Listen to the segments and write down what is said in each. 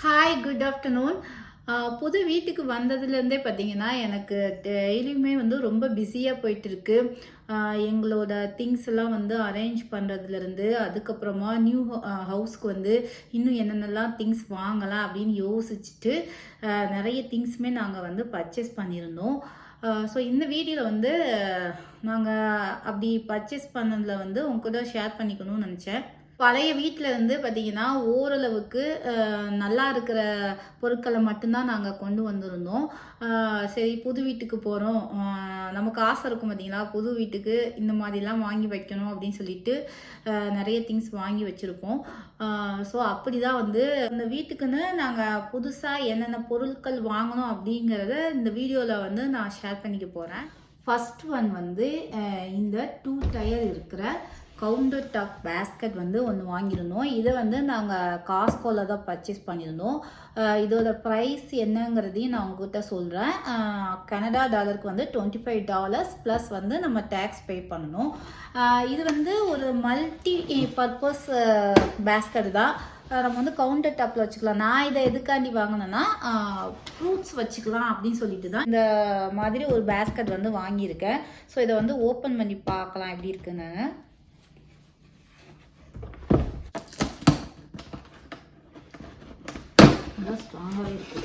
Hi good afternoon புது வீட்டுக்கு வந்ததுலேருந்தே பார்த்தீங்கன்னா எனக்கு டெய்லியுமே வந்து ரொம்ப பிஸியாக போயிட்டுருக்கு. எங்களோட திங்ஸ் எல்லாம் வந்து அரேஞ்ச் பண்ணுறதுலேருந்து அதுக்கப்புறமா நியூ ஹவுஸ்க்கு வந்து இன்னும் என்னென்னலாம் திங்ஸ் வாங்கலாம் அப்படின்னு யோசிச்சுட்டு நிறைய திங்ஸுமே நாங்கள் வந்து பர்ச்சேஸ் பண்ணியிருந்தோம். ஸோ இந்த வீடியோவில் வந்து நாங்கள் அப்படி பர்ச்சேஸ் பண்ணதில் வந்து உங்க கூட ஷேர் பண்ணிக்கணும்னு நினச்சேன். பழைய வீட்டில் இருந்து பார்த்தீங்கன்னா ஓரளவுக்கு நல்லா இருக்கிற பொருட்களை மட்டும்தான் நாங்கள் கொண்டு வந்திருந்தோம். சரி புது வீட்டுக்கு போகிறோம் நமக்கு ஆசை இருக்கும் பார்த்திங்களா புது வீட்டுக்கு இந்த மாதிரிலாம் வாங்கி வைக்கணும் அப்படின்னு சொல்லிட்டு நிறைய திங்ஸ் வாங்கி வச்சுருக்கோம். ஸோ அப்படி தான் வந்து இந்த வீட்டுக்குன்னு நாங்கள் புதுசாக என்னென்ன பொருட்கள் வாங்கணும் அப்படிங்கிறத இந்த வீடியோவில் வந்து நான் ஷேர் பண்ணிக்க போகிறேன் ஃபஸ்ட் ஒன் வந்து இந்த டூ டயர் இருக்கிற கவுண்டர் டாப் பேஸ்கெட் வந்து ஒன்று வாங்கியிருந்தோம். இதை வந்து நாங்கள் காஸ்கோவில் தான் பர்ச்சேஸ் பண்ணியிருந்தோம். இதோட ப்ரைஸ் என்னங்கிறதையும் நான் உங்ககிட்ட சொல்கிறேன் கனடா டாலருக்கு வந்து டுவெண்ட்டி ஃபைவ் டாலர்ஸ் ப்ளஸ் வந்து நம்ம டேக்ஸ் பே பண்ணணும். இது வந்து ஒரு மல்டி பர்பஸ் பேஸ்கெட் தான். நம்ம வந்து கவுண்டர் டாப்பில் வச்சுக்கலாம். நான் இதை எதுக்காண்டி வாங்கினேன்னா ஃப்ரூட்ஸ் வச்சுக்கலாம் அப்படின்னு சொல்லிட்டு தான் இந்த மாதிரி ஒரு பேஸ்கெட் வந்து வாங்கியிருக்கேன். ஸோ இதை வந்து ஓப்பன் பண்ணி பார்க்கலாம் எப்படி இருக்குன்னு. நல்லா ஸ்ட்ராங்காகவே இருக்கு.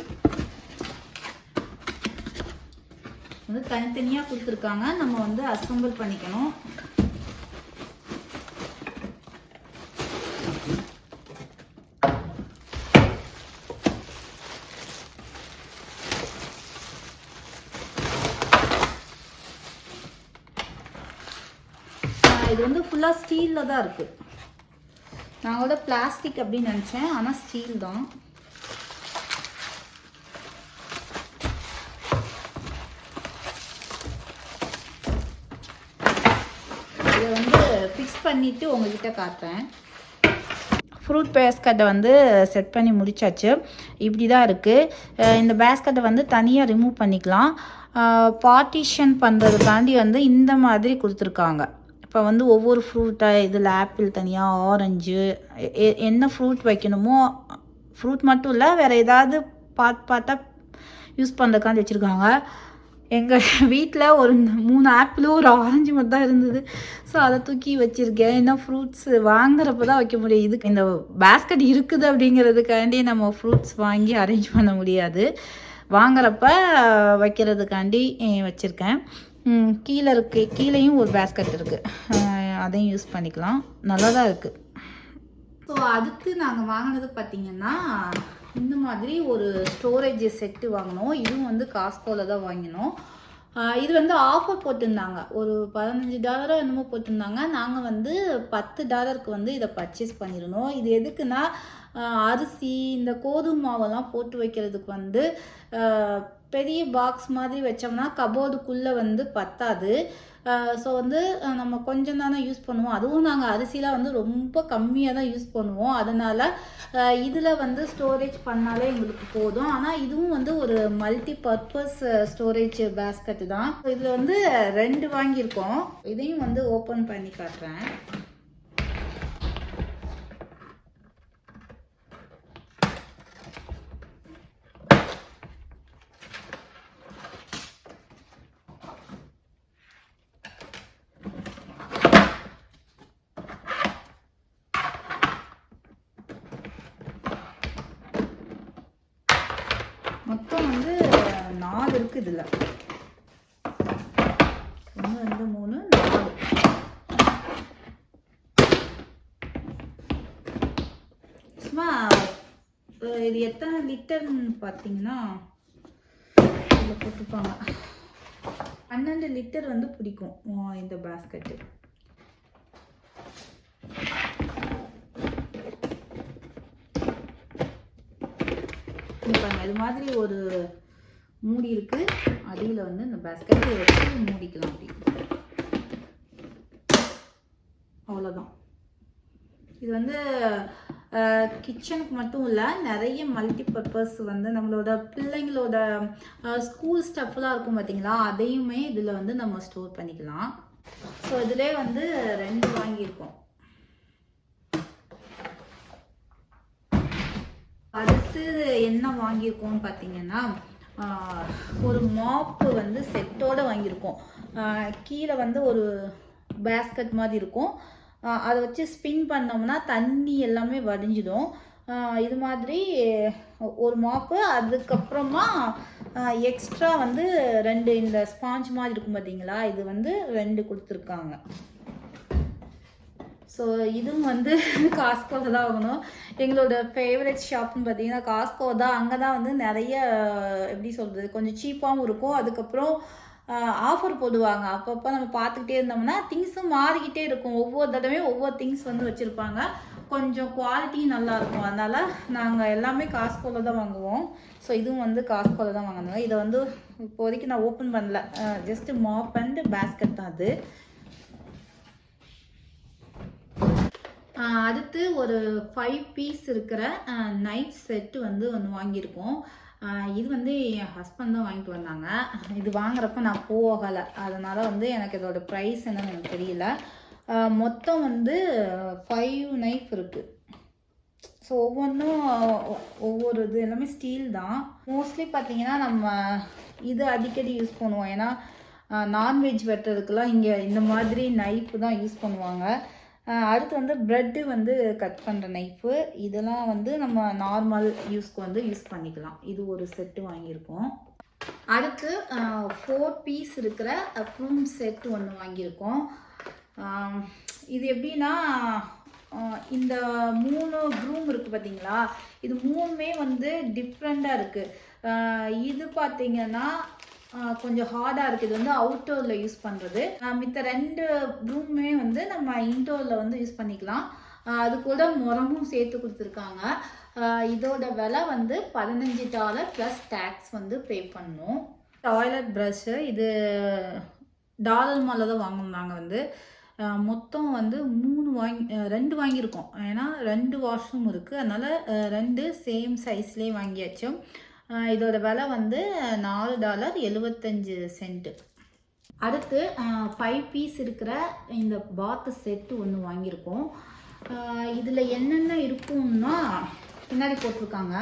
வந்து தனித்தனியாக கொடுத்துருக்காங்க. நம்ம வந்து அசம்பிள் பண்ணிக்கணும். ஆஹ் இது வந்து ஃபுல்லாக ஸ்டீலில் தான் இருக்குது நான் கூட பிளாஸ்டிக் அப்படின்னு நினச்சேன். ஆனால் ஸ்டீல் தான் இதை வந்து ஃபிக்ஸ் பண்ணிவிட்டு உங்ககிட்ட காட்டுறேன். ஃப்ரூட் பேஸ்கட்டை வந்து செட் பண்ணி முடிச்சாச்சு. இப்படி தான் இருக்குது இந்த பேஸ்கட்டை வந்து தனியாக ரிமூவ் பண்ணிக்கலாம். பார்ட்டிஷன் பண்ணுறதுக்காண்டி வந்து இந்த மாதிரி கொடுத்துருக்காங்க. இப்போ வந்து ஒவ்வொரு ஃப்ரூட்டை இதில் ஆப்பிள் தனியாக ஆரஞ்சு என்ன ஃப்ரூட் வைக்கணுமோ ஃப்ரூட் மட்டும் இல்லை வேறு ஏதாவது பார்த்து பார்த்தா யூஸ் பண்ணுறதுக்காண்டி வச்சுருக்காங்க. எங்கள் வீட்டில் ஒரு மூணு ஆப்பிளும் ஒரு ஆரஞ்சு மட்டும் தான் இருந்தது. ஸோ அதை தூக்கி வச்சுருக்கேன். இன்னும் ஃப்ரூட்ஸ் வாங்குறப்ப தான் வைக்க முடியும். இதுக்கு இந்த பேஸ்கட் இருக்குது அப்படிங்கிறதுக்காண்டி நம்ம ஃப்ரூட்ஸ் வாங்கி அரேஞ்ச் பண்ண முடியாது. வாங்குறப்ப வைக்கிறதுக்காண்டி வச்சுருக்கேன். கீழே இருக்கு. கீழேயும் ஒரு பேஸ்கட் இருக்குது அதையும் யூஸ் பண்ணிக்கலாம். நல்லா தான் இருக்குது ஸோ அதுக்கு நாங்கள் வாங்கினது பார்த்திங்கன்னா இந்த மாதிரி ஒரு ஸ்டோரேஜ் செட்டு வாங்கினோம் இதுவும் வந்து காஸ்கோவில் தான் வாங்கினோம். இது வந்து ஆஃபர் போட்டிருந்தாங்க. ஒரு பதினஞ்சு டாலரோ என்னமோ போட்டிருந்தாங்க. நாங்கள் வந்து பத்து டாலருக்கு வந்து இதை பர்ச்சேஸ் பண்ணியிருந்தோம் இது எதுக்குன்னா அரிசி இந்த கோதுமை மாவெல்லாம் போட்டு வைக்கிறதுக்கு வந்து பெரிய பாக்ஸ் மாதிரி வச்சோம்னா கபோர்டுக்குள்ளே வந்து பத்தாது. ஸோ வந்து நம்ம கொஞ்சம் தானே யூஸ் பண்ணுவோம். அதுவும் நாங்கள் அரிசிலாம் வந்து ரொம்ப கம்மியாக தான் யூஸ் பண்ணுவோம். அதனால் இதில் வந்து ஸ்டோரேஜ் பண்ணாலே எங்களுக்கு போதும். ஆனால் இதுவும் வந்து ஒரு மல்டி பர்பஸ் ஸ்டோரேஜ் பேஸ்கெட் தான். இதில் வந்து ரெண்டு வாங்கியிருக்கோம். இதையும் வந்து ஓப்பன் பண்ணி காட்டுறேன். மொத்தம் வந்து நாலு இருக்கு இதில். ஒன்று ரெண்டு மூணு நாலு. சும்மா இது எத்தனை லிட்டர்னு பார்த்தீங்கன்னா இதில் போட்டிருப்பாங்க. பன்னெண்டு லிட்டர் வந்து பிடிக்கும் இந்த பேஸ்கெட்டு பாருங்க இது மாதிரி ஒரு மூடி இருக்கு. அடியில் வந்து இந்த பேஸ்கெட்டை வச்சு மூடிக்கலாம் அப்படி. அவ்வளோதான் இது வந்து கிச்சனுக்கு மட்டும் இல்லை நிறைய மல்டி பர்பஸ் வந்து நம்மளோட பிள்ளைங்களோட ஸ்கூல் ஸ்டஃப்லாம் இருக்கும் பார்த்தீங்களா அதையுமே இதில் வந்து நம்ம ஸ்டோர் பண்ணிக்கலாம். ஸோ இதிலே வந்து ரெண்டு வாங்கியிருக்கோம். அடுத்து என்ன வாங்கியிருக்கோம்னு பார்த்தீங்கன்னா ஒரு மாப்பு வந்து செட்டோட வாங்கியிருக்கோம். கீழே வந்து ஒரு பேஸ்கட் மாதிரி இருக்கும். அதை வச்சு ஸ்பின் பண்ணோம்னா தண்ணி எல்லாமே வடிஞ்சிடும். இது மாதிரி ஒரு மாப்பு அதுக்கப்புறமா எக்ஸ்ட்ரா வந்து ரெண்டு இந்த ஸ்பாஞ்ச் மாதிரி இருக்கும் பார்த்தீங்களா இது வந்து ரெண்டு கொடுத்துருக்காங்க. ஸோ இதுவும் வந்து காஸ்கோவில் தான் ஆகணும் எங்களோட ஃபேவரட் ஷாப்னு பார்த்தீங்கன்னா காஸ்கோ தான். அங்கே தான் வந்து நிறைய எப்படி சொல்கிறது கொஞ்சம் சீப்பாகவும் இருக்கும். அதுக்கப்புறம் ஆஃபர் போடுவாங்க. அப்பப்போ நம்ம பார்த்துக்கிட்டே இருந்தோம்னா திங்ஸும் மாறிக்கிட்டே இருக்கும். ஒவ்வொரு தடவையும் ஒவ்வொரு திங்ஸ் வந்து வச்சுருப்பாங்க. கொஞ்சம் குவாலிட்டியும் நல்லாயிருக்கும் அதனால் நாங்கள் எல்லாமே காஸ்கோவில் தான் வாங்குவோம். ஸோ இதுவும் வந்து காஸ்கோவில் தான் வாங்கினாங்க இதை வந்து இப்போதைக்கு நான் ஓப்பன் பண்ணல. ஜஸ்ட்டு மாப் அண்ட் பேஸ்கெட் தான் அது. அடுத்து ஒரு ஃபைவ் பீஸ் இருக்கிற நைட் செட்டு வந்து ஒன்று வாங்கியிருக்கோம். இது வந்து என் ஹஸ்பண்ட் தான் வாங்கிட்டு வந்தாங்க. இது வாங்குறப்ப நான் போகலை. அதனால் வந்து எனக்கு இதோட ப்ரைஸ் என்னன்னு எனக்கு தெரியல. மொத்தம் வந்து ஃபைவ் நைஃப் இருக்குது ஸோ ஒவ்வொன்றும் ஒவ்வொரு இது எல்லாமே ஸ்டீல் தான். மோஸ்ட்லி பார்த்தீங்கன்னா நம்ம இது அடிக்கடி யூஸ் பண்ணுவோம். ஏன்னா நான்வெஜ் வெட்டுறதுக்கெலாம் இங்கே இந்த மாதிரி நைஃப் தான் யூஸ் பண்ணுவாங்க. அடுத்து வந்து ப்ரெட்டு வந்து கட் பண்ணுற நைஃபு இதெல்லாம் வந்து நம்ம நார்மல் யூஸ்க்கு வந்து யூஸ் பண்ணிக்கலாம். இது ஒரு செட்டு வாங்கியிருக்கோம். அடுத்து ஃபோர் பீஸ் இருக்கிற ப்ரூம் செட்டு ஒன்று வாங்கியிருக்கோம். இது எப்படின்னா இந்த மூணு ப்ரூம் இருக்குது பார்த்தீங்களா இது மூணுமே வந்து டிஃப்ரெண்ட்டாக இருக்குது இது பார்த்தீங்கன்னா கொஞ்சம் ஹார்டாக இருக்குது. இது வந்து அவுட்டோரில் யூஸ் பண்ணுறது மித்த ரெண்டு ப்ரூமே வந்து நம்ம இன்டோரில் வந்து யூஸ் பண்ணிக்கலாம். அது கூட முரமும் சேர்த்து கொடுத்துருக்காங்க. இதோட விலை வந்து பதினஞ்சு டாலர் ப்ளஸ் டேக்ஸ் வந்து பே பண்ணும். டாய்லெட் ப்ரஷ்ஷு இது டாலர் மாலில் தான் வாங்கணும் நாங்கள் வந்து மொத்தம் வந்து மூணு வாங்கி ரெண்டு வாங்கியிருக்கோம். ஏன்னா ரெண்டு வாஷ்ரூம் இருக்குது அதனால் ரெண்டு சேம் சைஸ்லேயே வாங்கியாச்சும் இதோட விலை வந்து நாலு டாலர் எழுபத்தஞ்சு சென்ட்டு அடுத்து ஃபைவ் பீஸ் இருக்கிற இந்த பாத்து செட்டு ஒன்று வாங்கியிருக்கோம். இதில் என்னென்ன இருக்கும்னா பின்னாடி போட்டிருக்காங்க.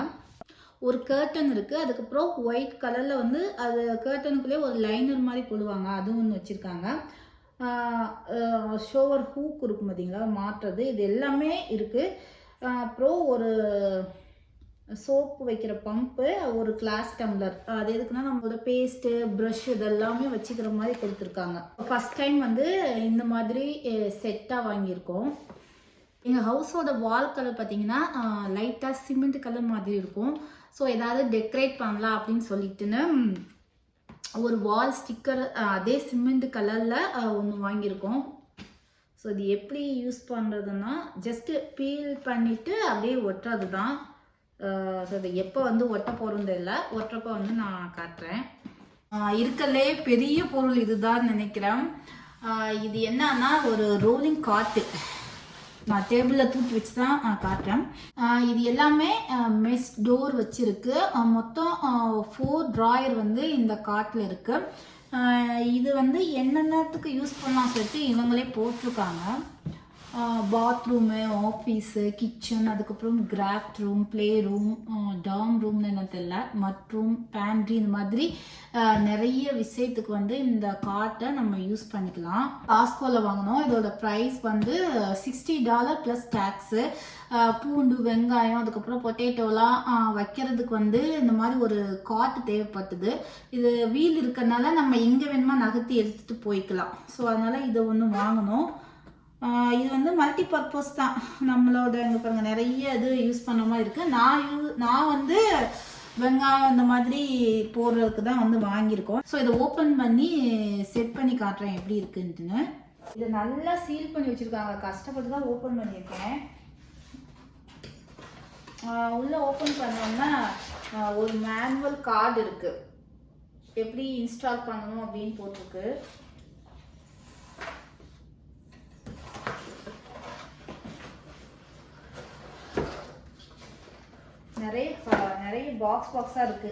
ஒரு கேர்டன் இருக்குது அதுக்கப்புறம் ஒயிட் கலரில் வந்து அது கேர்டனுக்குள்ளேயே ஒரு லைனர் மாதிரி போடுவாங்க. அதுவும் ஒன்று வச்சுருக்காங்க. ஷோவர் ஹூக் இருக்கும் பார்த்தீங்களா மாற்றுறது இது எல்லாமே இருக்குது அப்புறம் ஒரு சோப்பு வைக்கிற பம்பு ஒரு கிளாஸ் டம்ளர் அது எதுக்குன்னா நம்மளோட பேஸ்ட்டு ப்ரஷ் இதெல்லாமே வச்சுக்கிற மாதிரி கொடுத்துருக்காங்க. ஃபஸ்ட் டைம் வந்து இந்த மாதிரி செட்டாக வாங்கியிருக்கோம். எங்கள் ஹவுஸோட வால் கலர் பார்த்தீங்கன்னா லைட்டாக சிமெண்ட் கலர் மாதிரி இருக்கும். ஸோ ஏதாவது டெக்கரேட் பண்ணலாம் அப்படின்னு சொல்லிட்டுன்னு ஒரு வால் ஸ்டிக்கர் அதே சிமெண்ட் கலரில் ஒன்று வாங்கியிருக்கோம். ஸோ இது எப்படி யூஸ் பண்ணுறதுன்னா ஜஸ்ட்டு பீல் பண்ணிவிட்டு அப்படியே ஒட்டுறது தான் ஸோ இது எப்போ வந்து ஒட்ட போகிறது இல்லை ஒட்டுறப்ப வந்து நான் காட்டுறேன். இருக்கலே பெரிய பொருள் இதுதான் நினைக்கிறேன். இது என்னன்னா ஒரு ரோலிங் காட்டு நான் டேபிளில் தூக்கி வச்சு தான் நான் காட்டுறேன். இது எல்லாமே மெஸ் டோர் வச்சுருக்கு. மொத்தம் ஃபோர் ட்ராயர் வந்து இந்த காட்டில் இருக்குது இது வந்து என்னென்னத்துக்கு யூஸ் பண்ணலாம் சொல்லிட்டு இவங்களே போட்டிருக்காங்க. பாத்ரூமு ஆஃபீஸு கிச்சன் அதுக்கப்புறம் craft room play room Tom ரூம்னு என்ன தெரியல. மட்ரூம் பேண்ட்ரி இந்த மாதிரி நிறைய விஷயத்துக்கு வந்து இந்த கார்ட்டை நம்ம யூஸ் பண்ணிக்கலாம். காஸ்கோவில் வாங்கினோம். இதோட ப்ரைஸ் வந்து சிக்ஸ்டி டாலர் ப்ளஸ் டேக்ஸு பூண்டு வெங்காயம் அதுக்கப்புறம் பொட்டேட்டோலாம் வைக்கிறதுக்கு வந்து இந்த மாதிரி ஒரு காட்டு தேவைப்பட்டது. இது வீல் இருக்கிறதுனால நம்ம எங்கே வேணுமா நகர்த்தி எடுத்துகிட்டு போய்க்கலாம். ஸோ அதனால் இதை ஒன்று வாங்கினோம். இது வந்து மல்டி பர்பஸ் தான். நம்மளோட இங்கே பாருங்கள் நிறைய இது யூஸ் பண்ண மாதிரி இருக்குது நான் யூ நான் வந்து வெங்காயம் இந்த மாதிரி போடுறதுக்கு தான் வந்து வாங்கியிருக்கோம். ஸோ இதை ஓப்பன் பண்ணி செட் பண்ணி காட்டுறேன் எப்படி இருக்குன்ட்டுன்னு. இதை நல்லா சீல் பண்ணி வச்சுருக்காங்க. கஷ்டப்பட்டு தான் ஓப்பன் பண்ணியிருக்கேன். உள்ளே ஓப்பன் பண்ணோம்னா ஒரு மேனுவல் கார்டு இருக்குது எப்படி இன்ஸ்டால் பண்ணணும் அப்படின்னு போட்டிருக்கு. நிறைய நிறைய பாக்ஸ் பாக்ஸாக இருக்கு.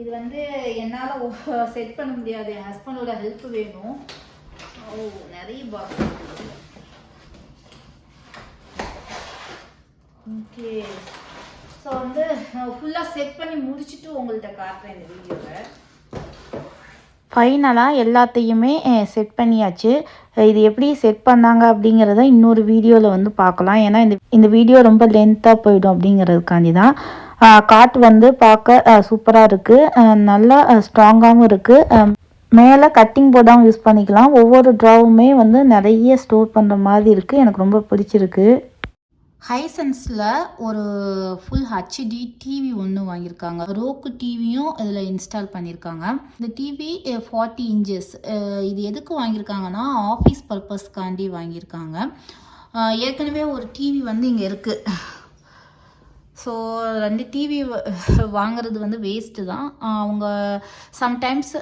இது வந்து என்னால் செட் பண்ண முடியாது. என் ஹஸ்பண்டோட ஹெல்ப் வேணும். ஓ நிறைய பாக்ஸ் ஓகே ஸோ ஸோ வந்து ஃபுல்லாக செட் பண்ணி முடிச்சுட்டு உங்கள்கிட்ட காட்டுறேன் இந்த வீடியோவை. ஃபைனலாக எல்லாத்தையுமே செட் பண்ணியாச்சு. இது எப்படி செட் பண்ணாங்க அப்படிங்கிறத இன்னொரு வீடியோவில் வந்து பார்க்கலாம். ஏன்னா இந்த இந்த வீடியோ ரொம்ப லென்த்தாக போயிடும் அப்படிங்கிறதுக்காண்டி தான். காட் வந்து பார்க்க சூப்பராக இருக்குது நல்லா ஸ்ட்ராங்காகவும் இருக்குது மேலே கட்டிங் போர்டாகவும் யூஸ் பண்ணிக்கலாம். ஒவ்வொரு ட்ராவுமே வந்து நிறைய ஸ்டோர் பண்ணுற மாதிரி இருக்குது எனக்கு ரொம்ப பிடிச்சிருக்கு. ஹைசன்ஸில் ஒரு ஃபுல் ஹச்டி டிவி ஒன்று வாங்கியிருக்காங்க. ரோக்கு டிவியும் இதில் இன்ஸ்டால் பண்ணியிருக்காங்க. இந்த டிவி ஃபார்ட்டி இன்ச்சஸ் இது எதுக்கு வாங்கியிருக்காங்கன்னா ஆஃபீஸ் பர்பஸ்க்காண்டி வாங்கியிருக்காங்க. ஏற்கனவே ஒரு டிவி வந்து இங்கே இருக்குது ஸோ ரெண்டு டிவி வாங்குறது வந்து வேஸ்ட்டு தான். அவங்க sometimes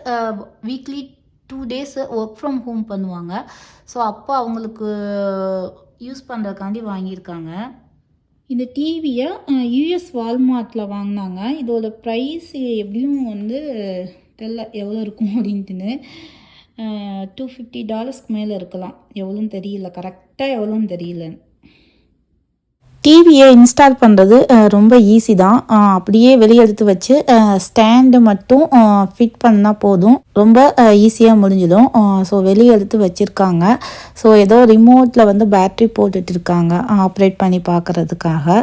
weekly two days work from home பண்ணுவாங்க. ஸோ அப்போ அவங்களுக்கு யூஸ் பண்ணுறதுக்காண்டி வாங்கியிருக்காங்க. இந்த டிவியை யூஎஸ் வால்மார்ட்டில் வாங்கினாங்க. இதோட ப்ரைஸ் எப்படியும் வந்து தெரில எவ்வளோ இருக்கும் அப்படின்ட்டுன்னு. டூ ஃபிஃப்டி டாலர்ஸ்க்கு மேலே இருக்கலாம். எவ்வளோன்னு தெரியல. கரெக்டாக எவ்வளோன்னு தெரியல டிவியை இன்ஸ்டால் பண்ணுறது ரொம்ப ஈஸி தான். அப்படியே வெளியே எடுத்து வச்சு ஸ்டாண்டு மட்டும் ஃபிட் பண்ணால் போதும். ரொம்ப ஈஸியாக முடிஞ்சிடும். ஸோ வெளியே எடுத்து வச்சுருக்காங்க. ஸோ ஏதோ ரிமோட்டில் வந்து பேட்ரி போட்டுட்டு இருக்காங்க ஆப்ரேட் பண்ணி பார்க்குறதுக்காக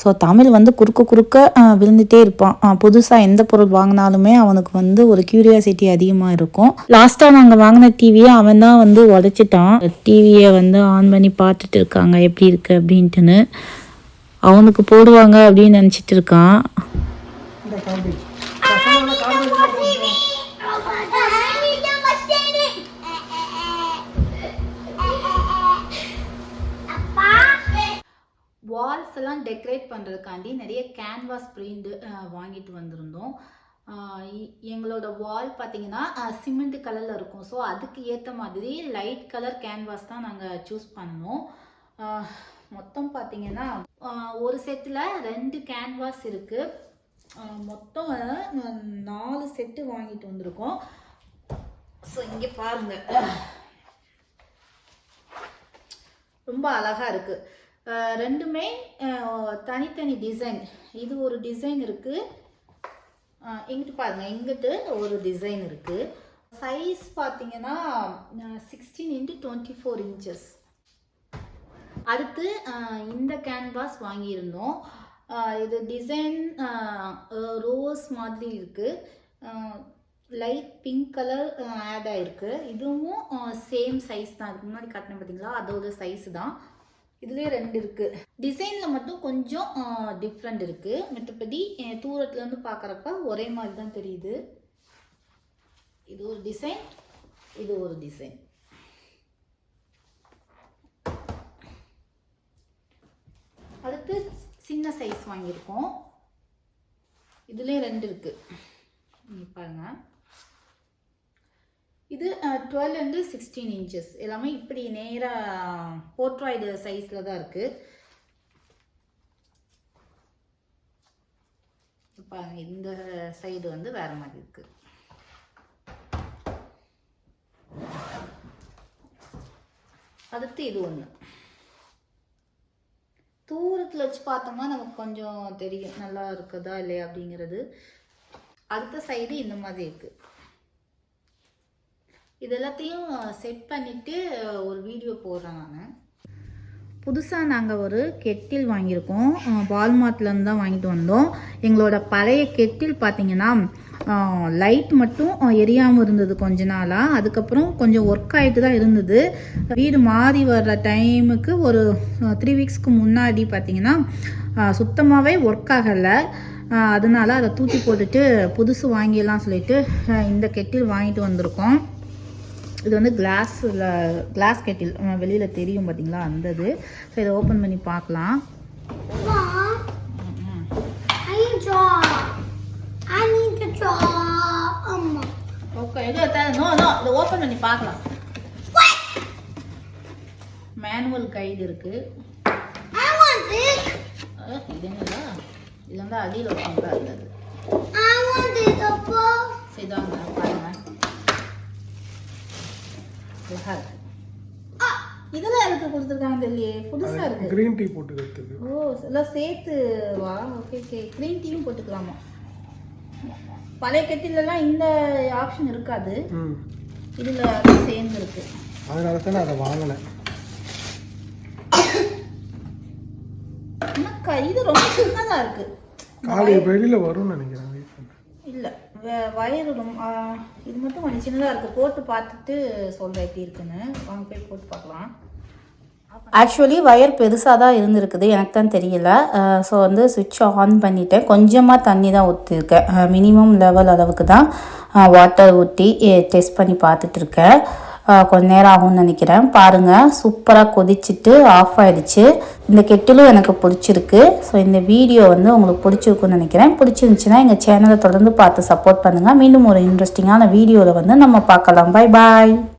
ஸோ தமிழ் வந்து குறுக்க குறுக்க விழுந்துட்டே இருப்பான். புதுசாக எந்த பொருள் வாங்கினாலுமே அவனுக்கு வந்து ஒரு கியூரியாசிட்டி அதிகமாக இருக்கும். லாஸ்ட்டாக நாங்கள் வாங்கின டிவியை அவன் தான் வந்து உடைச்சிட்டான். டிவியை வந்து ஆன் பண்ணி பார்த்துட்டு இருக்காங்க எப்படி இருக்குது அப்படின்ட்டுன்னு. அவனுக்கு போடுவாங்க அப்படின்னு நினச்சிட்டு இருக்கான். வால்ஸ் எல்லாம் டெக்கரேட் பண்ணுறதுக்காண்டி நிறைய கேன்வாஸ் பிரிண்ட் வாங்கிட்டு வந்திருந்தோம். எங்களோட வால் பார்த்தீங்கன்னா சிமெண்ட் கலரில் இருக்கும். ஸோ அதுக்கு ஏற்ற மாதிரி லைட் கலர் கேன்வாஸ் தான் நாங்கள் சூஸ் பண்ணோம் மொத்தம் பார்த்தீங்கன்னா ஒரு செட்டில் ரெண்டு கேன்வாஸ் இருக்குது மொத்தம் நாலு செட்டு வாங்கிட்டு வந்திருக்கோம். ஸோ இங்கே பாருங்கள் ரொம்ப அழகாக இருக்குது ரெண்டுமே தனித்தனி டிசைன் இது ஒரு டிசைன் இருக்குது இங்கிட்டு பாருங்க. இங்கிட்டு ஒரு டிசைன் இருக்குது சைஸ் பார்த்தீங்கன்னா sixteen into twenty four inches அடுத்து இந்த கேன்வாஸ் வாங்கியிருந்தோம். இது டிசைன் ரோஸ் மாதிரி இருக்குது லைட் பிங்க் கலர் ஆட் ஆகிருக்கு இதுவும் சேம் சைஸ் தான். இதுக்கு முன்னாடி காட்டினேன் பார்த்தீங்களா அதோட சைஸ் தான். இதுலேயே ரெண்டு இருக்கு. டிசைனில் மட்டும் கொஞ்சம் டிஃப்ரெண்ட் இருக்கு. மற்றபடி அஹ் தூரத்துல இருந்து பார்க்குறப்ப ஒரே மாதிரி தான் தெரியுது. இது ஒரு டிசைன் இது ஒரு டிசைன் அடுத்து சின்ன சைஸ் வாங்கியிருக்கோம். இதுலேயே ரெண்டு இருக்கு. பாருங்க. இது டுவெல் அண்டு சிக்ஸ்டீன் இன்ச்சஸ் எல்லாமே இப்படி நேராக போர்ட்ராய்டு சைஸில் தான் இருக்கு. பாருங்க இந்த சைடு வந்து வேற மாதிரி இருக்கு. அடுத்து இது ஒன்று தூரத்தில் வச்சு பார்த்தோம்னா நமக்கு கொஞ்சம் தெரியும் நல்லா இருக்குதா இல்லையா அப்படிங்கிறது. அடுத்த சைடு இந்த மாதிரி இருக்குது இது எல்லாத்தையும் செட் பண்ணிவிட்டு ஒரு வீடியோ போடுறேன் நான். புதுசாக நாங்கள் ஒரு கெட்டில் வாங்கியிருக்கோம். வால்மார்ட்லேருந்து தான் வாங்கிட்டு வந்தோம். எங்களோட பழைய கெட்டில் பார்த்தீங்கன்னா லைட் மட்டும் எரியாமல் இருந்தது கொஞ்ச நாளாக அதுக்கப்புறம் கொஞ்சம் ஒர்க் ஆகிட்டு தான் இருந்தது. வீடு மாறி வர்ற டைமுக்கு ஒரு த்ரீ வீக்ஸ்க்கு முன்னாடி பார்த்தீங்கன்னா சுத்தமாகவே ஒர்க் ஆகலை. அதனால் அதை தூக்கி போட்டுட்டு புதுசு வாங்கிடலாம் சொல்லிட்டு இந்த கெட்டில் வாங்கிட்டு வந்திருக்கோம். இது வந்து கிளாஸில் கிளாஸ் கெட்டில் வெளியில் தெரியும் பார்த்தீங்களா அந்த இது ஸோ இதை ஓப்பன் பண்ணி பார்க்கலாம். ஓகே இது நோ நோ இதை ஓப்பன் பண்ணி பார்க்கலாம். மேனுவல் கைடு இருக்கு. இது என்னடா? இது வந்து அடியில் வைப்பாங்க அது I want this apple. சரி இதாங்க பாருங்க. அழகா இருக்கு இதெல்லாம் எனக்கு கொடுத்துருக்காங்க தெரியலையே. புதுசா இருக்கு. கிரீன் டீ போட்டுக்கிறதுக்கு ஓ எல்லாம் சேர்த்து வா ஓகே ஓகே க்ரீன் டீயும் போட்டுக்கலாமா? பழைய கெட்டிலெல்லாம் இந்த ஆப்ஷன் இருக்காது. இதில் சேர்ந்து இருக்கு அதனால தானே அதை வாங்கினேன் ஆனால் இது ரொம்ப சின்னதாக இருக்கு. காலை வெளியில் வரும்னு நினைக்கிறேன். வெயிட் ரொம்ப இது மட்டும் கொஞ்சம் சின்னதாக இருக்குது போட்டு பார்த்துட்டு சொல்கிறேன் எப்படி இருக்குன்னு. வாங்க போய் போட்டு பார்க்கலாம். ஆக்சுவலி ஒயர் பெருசாக தான் இருந்திருக்குது. எனக்கு தான் தெரியல. ஸோ வந்து சுவிட்ச் ஆன் பண்ணிட்டேன். கொஞ்சமாக தண்ணி தான் ஊற்றிருக்கேன் மினிமம் லெவல் அளவுக்கு தான் வாட்டர் ஊற்றி டெஸ்ட் பண்ணி பார்த்துட்ருக்கேன் கொஞ்ச நேரம் ஆகும்னு நினைக்கிறேன். பாருங்கள் சூப்பராக கொதிச்சிட்டு ஆஃப் ஆயிடுச்சு. இந்த கெட்டிலும் எனக்கு பிடிச்சிருக்கு. ஸோ இந்த வீடியோ வந்து உங்களுக்கு பிடிச்சிருக்குன்னு நினைக்கிறேன். பிடிச்சிருந்துச்சுன்னா எங்கள் சேனலை தொடர்ந்து பார்த்து சப்போர்ட் பண்ணுங்கள் மீண்டும் ஒரு இன்ட்ரெஸ்டிங்கான வீடியோவில் வந்து நம்ம பார்க்கலாம். Bye bye